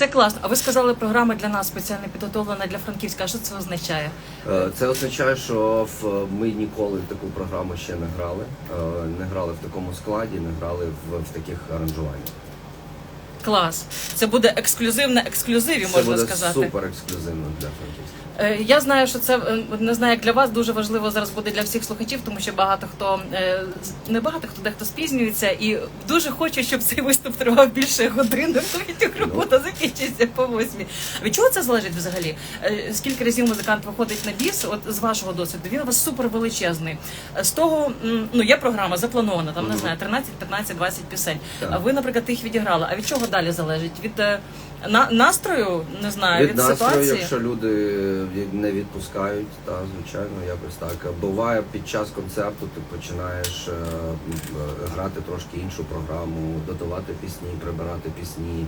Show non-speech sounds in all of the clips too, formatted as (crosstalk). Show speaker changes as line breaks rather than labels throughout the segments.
Це класно. А ви сказали, програма для нас спеціально підготовлена для Франківська. А що це означає?
Е, Це означає, що ми ніколи таку програму ще не грали. Е, Не грали в такому складі, не грали в, таких аранжуваннях.
Клас. Це буде ексклюзивне ексклюзиві,
Це
можна
буде
сказати.
супер ексклюзивно для Франківська.
Е, Я знаю, що це е, не знаю, як для вас дуже важливо зараз буде для всіх слухачів, тому що багато хто е, не багато хто дехто спізнюється і дуже хоче, щоб цей виступ тривав більше години. Багатьох робота закінчиться по восьмій. Від чого це залежить взагалі? Скільки разів музикант виходить на біс? От з вашого досвіду він у вас супер величезний. З того, ну є програма запланована, там не знаю, 13, 15, 20 пісень. А ви, наприклад, їх відіграли. А від чого далі залежить? Від на, настрою, не знаю, від,
Від настрою,
ситуації.
якщо люди не відпускають, та звичайно, якось так. Буває під час концерту ти починаєш е, грати трошки іншу програму, додавати пісні, прибирати пісні,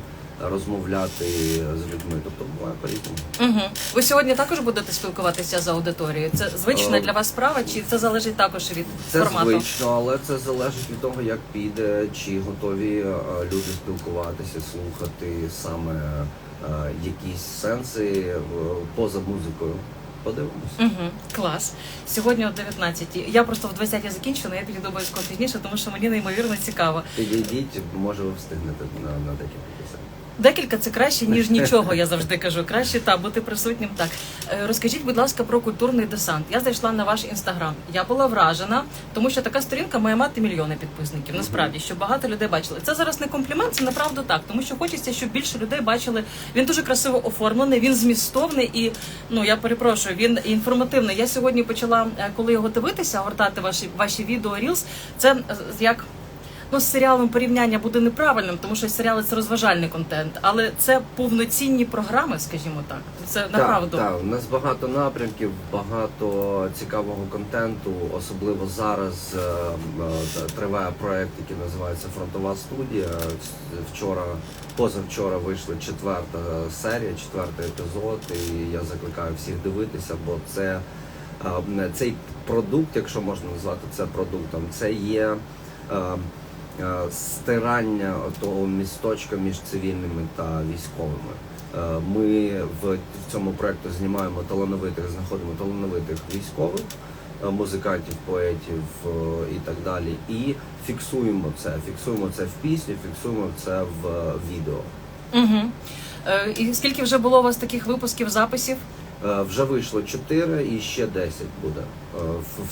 розмовляти з людьми. Тобто буває по-різному.
Угу. Ви сьогодні також будете спілкуватися з аудиторією? Це звична
Е,
для вас справа, чи це залежить також від
Це
формату?
звично, але це залежить від того, як піде, чи готові е, люди спілкуватися, слухати саме е, якісь сенси е, поза музикою. Подивимось.
Угу. Клас. Сьогодні о 19 Я просто в 20 закінчу, але я підійду обов'язково пізніше, тому що мені неймовірно цікаво.
Підійдіть, може ви встигнете на, на декілька пісень.
Декілька це краще, ніж (laughs) нічого, я завжди кажу. Краще та бути присутнім так. Е, Розкажіть, будь ласка, про культурний десант. Я зайшла на ваш інстаграм. Я була вражена, тому що така сторінка має мати мільйони підписників. Насправді, що багато людей бачили. Це зараз не комплімент, це направду так, тому що хочеться, щоб більше людей бачили. Він дуже красиво оформлений, він змістовний і ну я перепрошую, він інформативний. Я сьогодні почала, е, коли його дивитися, гортати ваші ваші відео Reels, Це е, як Ну, з серіалом порівняння буде неправильним, тому що серіали це розважальний контент, але це повноцінні програми, скажімо так. Це направду.
Так, так, у нас багато напрямків, багато цікавого контенту. Особливо зараз е, е, триває проект, який називається Фронтова студія. Вчора, позавчора вийшла четверта серія, четвертий епізод. І я закликаю всіх дивитися, бо це е, цей продукт, якщо можна назвати це продуктом, це є. Е, Стирання того місточка між цивільними та військовими. Е, Ми в, цьому проєкту знімаємо талановитих, знаходимо талановитих військових, е, музикантів, поетів і так далі. І фіксуємо це. Фіксуємо це в пісні, фіксуємо це в відео.
Угу. І скільки вже було у вас таких випусків записів?
Е, Вже вийшло 4 і ще 10 буде е,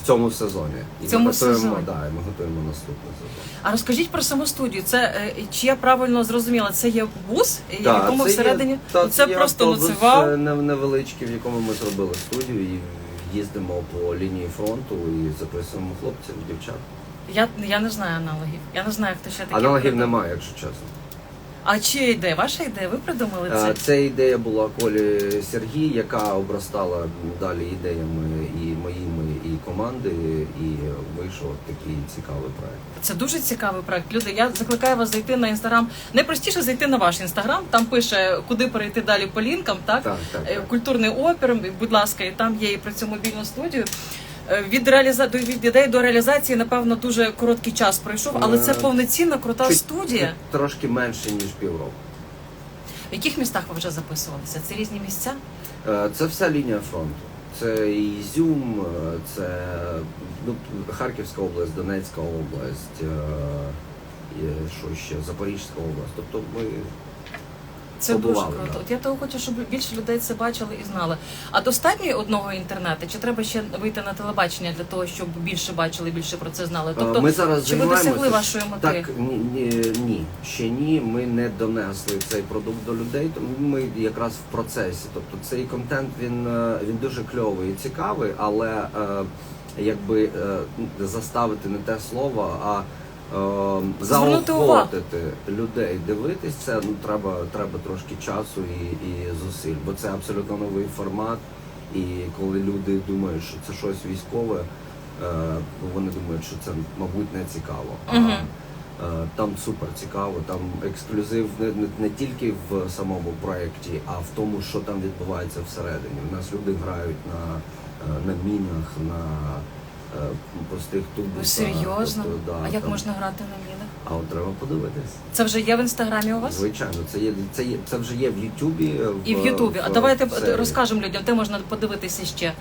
в, цьому сезоні. І
В цьому
ми готуємо,
сезоні.
Да, і ми готуємо наступний сезон.
А розкажіть про саму студію. Це е, чи я правильно зрозуміла? Це є бус, в якому
це є-
всередині
та,
це просто це
е, нев- невеличкий, в якому ми зробили студію і їздимо по лінії фронту і записуємо хлопців, дівчат.
Я я не знаю аналогів. Я не знаю, хто ще таке.
Аналогів немає, якщо чесно.
А чия ідея? Ваша ідея? Ви придумали
Е,
це?
Це ідея була Колі Сергій, яка обростала далі ідеями і моїми, і команди, і вийшов такий цікавий проект.
Це дуже цікавий проект. Люди, я закликаю вас зайти на інстаграм. Найпростіше зайти на ваш інстаграм. Там пише, куди перейти далі по лінкам. Так,
Так, так,
Е,
так.
культурний опір, будь ласка, і там є і про цю мобільну студію. Е, Від реаліза... від ідеї до реалізації, напевно, дуже короткий час пройшов, але це
Е,
повноцінна крута
Чуть-
студія.
Трошки менше, ніж півроку.
В яких містах ви вже записувалися? Це різні місця?
Е, Це вся лінія фронту. Це і Ізюм, е, це ну, Харківська область, Донецька область, е, і що ще, Запорізька область. Тобто ми
Це дуже круто.
да.
От я того хочу, щоб більше людей це бачили і знали. А достатньо одного інтернету? Чи треба ще вийти на телебачення для того, щоб більше бачили, більше про це знали? Тобто,
Е, ми зараз
чи ви досягли вашої мети?
Так, ні, ні, ні, ще ні. Ми не донесли цей продукт до людей, тому ми якраз в процесі. Тобто цей контент він, е, він дуже кльовий і цікавий, але е, якби заставити не те слово, а. Заохотити людей дивитись це, ну треба, треба трошки часу і, і зусиль, бо це абсолютно новий формат. І коли люди думають, що це щось військове, е, вони думають, що це мабуть не цікаво. А, е, Там супер цікаво, там ексклюзив не, не, не тільки в самому проєкті, а в тому, що там відбувається всередині. У нас люди грають на, е, на мінах, на простих тубусах.
Серйозно?
Тобто, да,
а як
там-
можна грати на мінах?
А от треба подивитись.
Це вже є в інстаграмі у вас?
Звичайно, це є це є це вже є в Ютубі.
І в Ютубі. А давайте
серії.
розкажемо людям, де можна подивитися ще.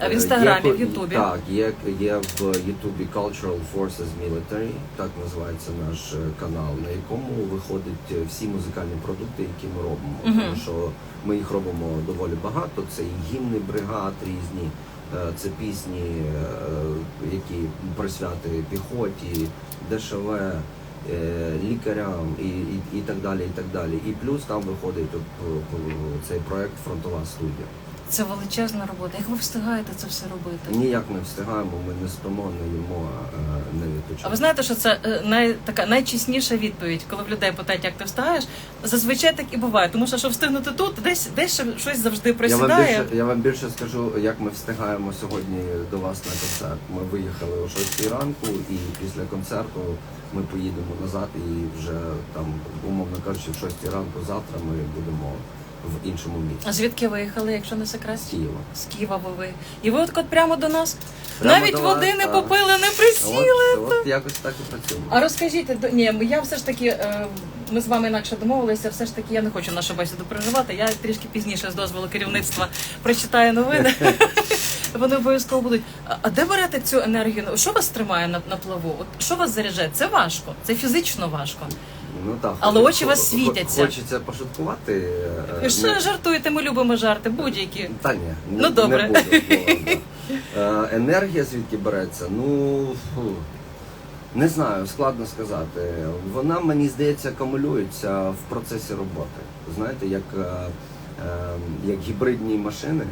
Е,
В інстаграмі,
є,
в Ютубі.
Так, є, є в Ютубі Cultural Forces Military, так називається наш е, канал, на якому виходять е, всі музикальні продукти, які ми робимо.
Мгм.
Тому що ми їх робимо доволі багато. Це і гімни бригад різні, е, це пісні, е, які присвяти піхоті, ДШВ. е, Лікарям і, і, і так далі, і так далі. І плюс там виходить е, цей проект Фронтова студія.
Це величезна робота. Як ви встигаєте це все робити?
Ніяк не встигаємо, ми не спимо, не їмо, е, не відпочиваємо.
А ви знаєте, що це е, най, така найчесніша відповідь, коли в людей питають, як ти встигаєш? Зазвичай так і буває, тому що щоб встигнути тут, десь десь ще щось завжди
я вам, більше, я вам більше скажу, як ми встигаємо сьогодні до вас на концерт. Ми виїхали о 6 ранку, і після концерту ми поїдемо назад і вже там, умовно кажучи, в 6 ранку завтра ми будемо в іншому місці.
А звідки виїхали, якщо не секрет?
З Києва.
З Києва ви ви. І ви от, от прямо до нас
Прямо
навіть
до вас,
води не
так.
попили, не присіли.
От, от якось так і працюємо.
А розкажіть, до- ні, я все ж таки, е, ми з вами інакше домовилися, все ж таки я не хочу нашу бесіду переживати. Я трішки пізніше з дозволу керівництва прочитаю новини. (laughs) Вони обов'язково будуть. А- А де берете цю енергію? Що вас тримає на, на плаву? От що вас заряджає? Це важко, це фізично важко.
Ну так,
Але
хоч-
очі вас
хо-
світяться.
Хочеться пошуткувати. е,
що
не-
жартуєте? Ми любимо жарти, будь-які.
Та ні,
Ну,
не,
добре.
не буду. ну. Е, Енергія звідки береться? Ну фу, не знаю, складно сказати. Вона мені здається акумулюється в процесі роботи. Знаєте, як, е, е, як гібридні машини.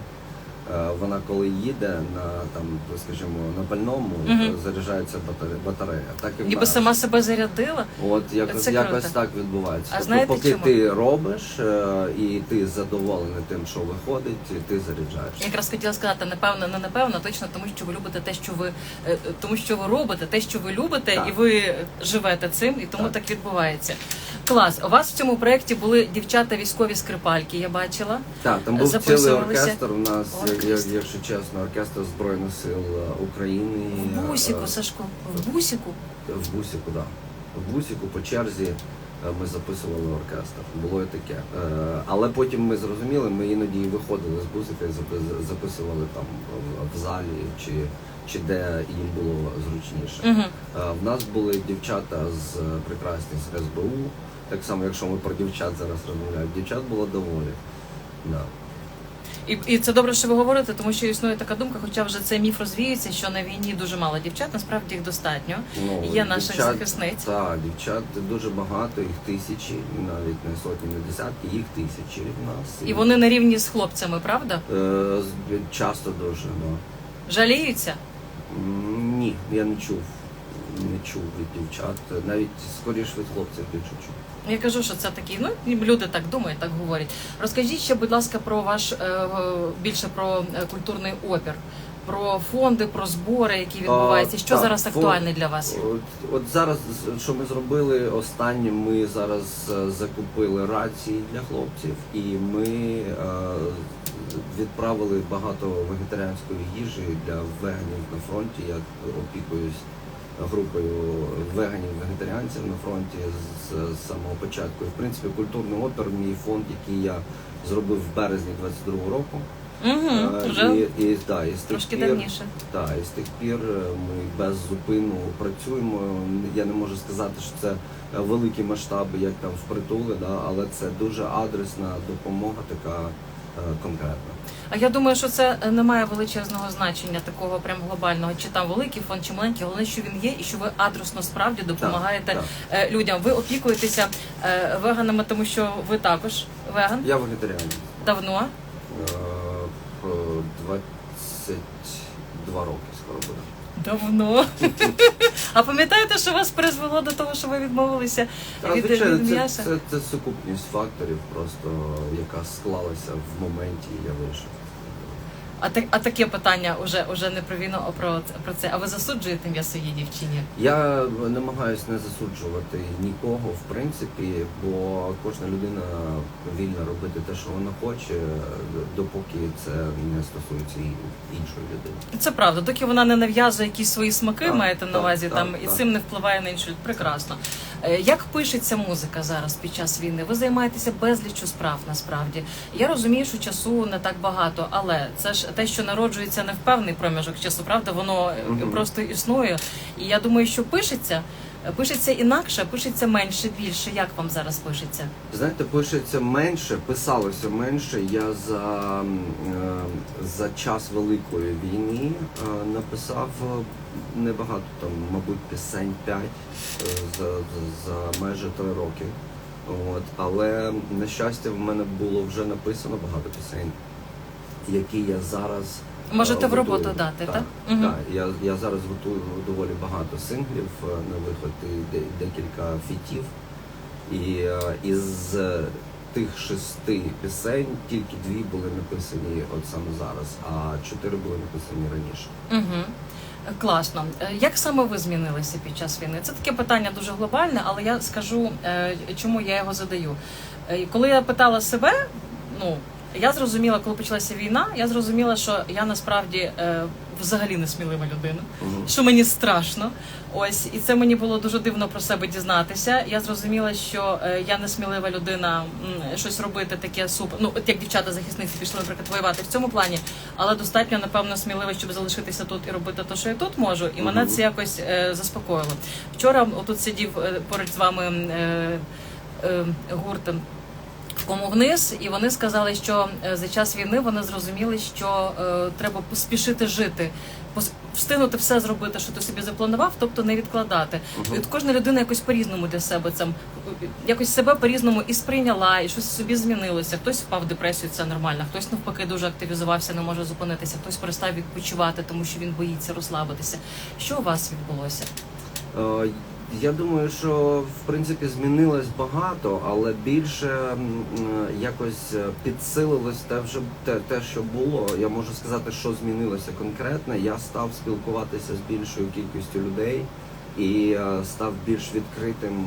Е, Вона коли їде на там, скажімо, на пальному, е, заряджається батарея. Так і
Ніби сама себе зарядила.
От якось,
Це
якось
круто.
так відбувається.
А
тобто,
знаєте
поки
чому?
ти робиш е, і ти задоволений тим, що виходить, і ти заряджаєш.
Я якраз хотіла сказати, напевно, не напевно, точно тому, що ви любите те, що ви е, тому, що ви робите, те, що ви любите,
Так.
і ви живете цим, і тому так.
Так.
відбувається. Клас. У вас в цьому проєкті були дівчата військові скрипальки, я бачила.
Так, там був цілий оркестр. У нас,
Оркестр.
як- якщо чесно, оркестр Збройних сил е, України.
В бусіку,
Е,
Сашко, в бусіку.
В бусіку, так. В бусіку по черзі е, ми записували оркестр. Було і таке. Але потім ми зрозуміли, ми іноді виходили з бусика і запи- записували там в- залі чи, чи де їм було зручніше.
Угу.
В нас були дівчата з прекрасні з СБУ. Так само, якщо ми про дівчат зараз розмовляємо, дівчат було доволі. Да.
І, і це добре, що ви говорите, тому що існує така думка, хоча вже цей міф розвіється, що на війні дуже мало дівчат, насправді їх достатньо.
Ну,
Є наших
дівчат-
захисниць.
Так, дівчат дуже багато, їх тисячі, навіть не сотні, не десятки, їх тисячі в нас.
І вони на рівні з хлопцями, правда?
Е, часто дуже, ну.
Жаліються.
Ні, я не чув. Не чув від дівчат. Навіть скоріш від хлопців більше чув.
Я кажу, що це такі, ну люди так думають, так говорять. Розкажіть ще, будь ласка, про ваш е, більше про е, культурний опір, про фонди, про збори, які відбуваються. Що
так,
зараз актуальне для вас?
От, от зараз, що ми зробили останнє, ми зараз е, закупили рації для хлопців, і ми відправили багато вегетаріанської їжі для веганів на фронті. Я опікуюсь групою веганів вегетаріанців на фронті з, з самого початку. І в принципі культурний опір, мій фонд, який я зробив в березні 22-го року.
Угу,
Е,
вже
і, і, да, і з тих
трошки
пір-
давніше.
так, і з тих пір е, ми без зупину працюємо. Я не можу сказати, що це е, великі масштаби, як там впритули, да, але це дуже адресна допомога, така е, конкретна.
А я думаю, що це е, не має величезного значення такого прям глобального, чи там великий фонд, чи маленький. Головне, що він є, і що ви адресно справді допомагаєте
так.
е, людям. Ви опікуєтеся е, веганами, тому що ви також веган
Я вегетаріанець.
давно.
Е, про 22 роки скоро буде.
Давно. (laughs) А пам'ятаєте, що вас призвело до того, що ви відмовилися
Та,
від,
звичайно,
від
це,
м'яса?
це, це сукупність факторів, просто яка склалася в моменті, і я вийшов.
А так, а таке питання уже, уже не про війну, а про, про це. А ви засуджуєте м'ясоїдів чи ні?
Я намагаюся не засуджувати нікого, в принципі, бо кожна людина вільна робити те, що вона хоче, допоки це не стосується іншої людини.
Це правда, доки вона не нав'язує якісь свої смаки,
Так,
маєте на увазі
так,
там і
так.
цим не впливає на іншу. Прекрасно. Е, Як пишеться музика зараз під час війни? Ви займаєтеся безліччю справ насправді. Я розумію, що часу не так багато, але це ж те, що народжується не в певний проміжок часу, правда, воно просто існує. І я думаю, що пишеться. е, Пишеться інакше, пишеться менше, більше. Як вам зараз пишеться?
Знаєте, пишеться менше, писалося менше. Я за, за час Великої війни е, написав е, небагато, там, мабуть, пісень 5 за, за, за майже три роки. От. Але, на щастя, в мене було вже написано багато пісень, які я зараз.
Можете
е,
в роботу
готую.
дати, так?
Так,
Мгм.
так. Я, я зараз готую доволі багато синглів е, на виход і декілька фітів. І е, із е, тих шести пісень тільки дві були написані от саме зараз, а чотири були написані раніше.
Угу. Класно. Е, Як саме ви змінилися під час війни? Це таке питання дуже глобальне, але я скажу, е, чому я його задаю. Е, Коли я питала себе, ну я зрозуміла, коли почалася війна, я зрозуміла, що я насправді е, взагалі не смілива людина,
Мгм.
що мені страшно. Ось, і це мені було дуже дивно про себе дізнатися. Я зрозуміла, що е, я не смілива людина м, щось робити таке супер. Ну, от як дівчата захисниці пішли, наприклад, воювати в цьому плані, але достатньо, напевно, смілива, щоб залишитися тут і робити те, що я тут можу. І мене це якось е, заспокоїло. Вчора отут сидів е, поруч з вами е, е, гурт. Кому вниз, і вони сказали, що е, за час війни вони зрозуміли, що е, треба поспішити жити, встигнути все зробити, що ти собі запланував, тобто не відкладати.
Мгм.
І от кожна людина якось по-різному для себе це якось себе по-різному і сприйняла, і щось собі змінилося. Хтось впав в депресію, це нормально, хтось навпаки дуже активізувався, не може зупинитися, хтось перестав відпочивати, тому що він боїться розслабитися. Що у вас відбулося?
Я думаю, що в принципі змінилось багато, але більше е, якось е, підсилилось те вже те, те, що було. Я можу сказати, що змінилося конкретно. Я став спілкуватися з більшою кількістю людей і е, став більш відкритим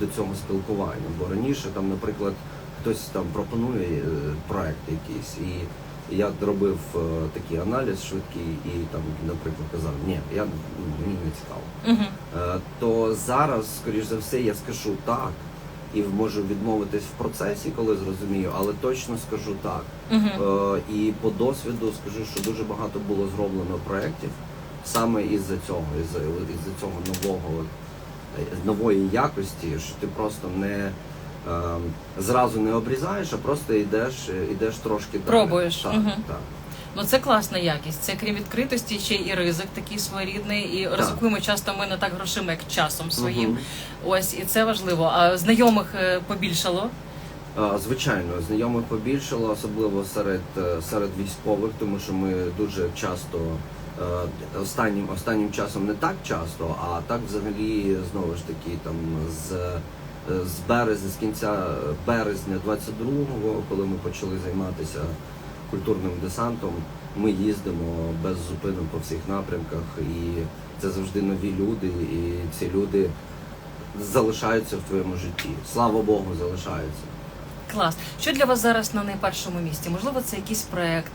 до цього спілкування. Бо раніше там, наприклад, хтось там пропонує проект якийсь і. Я робив е, такий аналіз швидкий і там, наприклад, казав, ні, я ну, мені не цікаво.
Угу.
То зараз, скоріш за все, я скажу так і можу відмовитись в процесі, коли зрозумію, але точно скажу так.
Угу.
І по досвіду скажу, що дуже багато було зроблено проєктів саме із-за цього, із-за, із-за цього нового нової якості, що ти просто не. Е, Зразу не обрізаєш, а просто йдеш, йдеш трошки далі.
Пробуєш.
Так,
Мгм.
так.
Ну це класна якість. Це крім відкритості, ще і ризик такий своєрідний. І ризикуємо часто ми не так грошима, як часом своїм.
Мгм.
Ось і це важливо. А знайомих е, побільшало.
Звичайно, знайомих побільшало, особливо серед, е, серед військових, тому що ми дуже часто е, останнім останнім часом не так часто, а так взагалі знову ж таки там з, е, з березня, з кінця березня 22-го, коли ми почали займатися культурним десантом, ми їздимо без зупину по всіх напрямках, і це завжди нові люди, і ці люди залишаються в твоєму житті. Слава Богу, залишаються.
Клас. Що для вас зараз на найпершому місці? Можливо, це якийсь проект,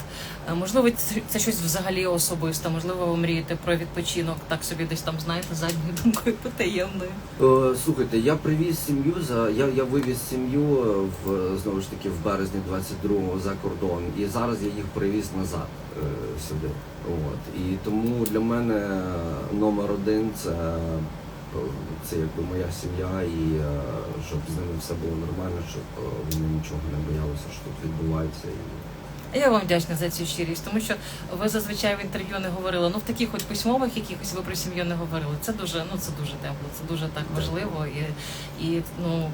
е, можливо, це- щось взагалі особисте, можливо, ви мрієте про відпочинок, так собі десь там, знаєте, задньою думкою потаємною.
Е, Слухайте, я привіз сім'ю за я, я вивіз сім'ю в знову ж таки в березні 22-го за кордон, і зараз я їх привіз назад е, сюди. От і тому для мене номер один це, це якби моя сім'я, і е, щоб з ними все було нормально, щоб е, вони нічого не боялися, що тут відбувається.
Я вам вдячна за цю щирість, тому що ви зазвичай в інтерв'ю не говорили. Ну в таких хоч письмових якихось ви про сім'ю не говорили. Це дуже, ну це дуже тепло, це дуже так важливо і, і ну.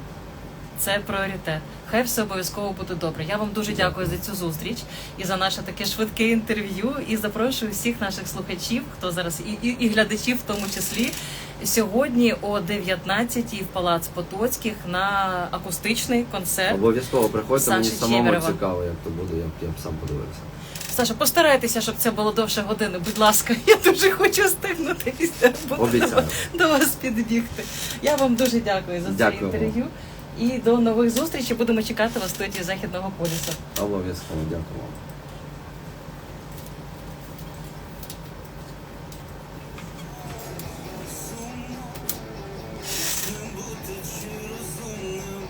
Це пріоритет. Хай все обов'язково буде добре. Я вам дуже дякую за цю зустріч і за наше таке швидке інтерв'ю. І запрошую всіх наших слухачів, хто зараз і, і, і глядачів, в тому числі, сьогодні о 19-й в Палац Потоцьких на акустичний концерт.
обов'язково приходьте, мені
Саші
самому
Чеверова.
цікаво, як то буде, я б я б сам подивився.
Саша, постарайтеся, щоб це було довше години. Будь ласка, (laughs) я дуже хочу встигнути після роботи
Обіцяю.
до вас підбігти. Я вам дуже дякую за це
Дякую вам.
інтерв'ю. І до нових зустрічей будемо чекати вас в студії Західного полюсу.
Обов'язково дякую вам.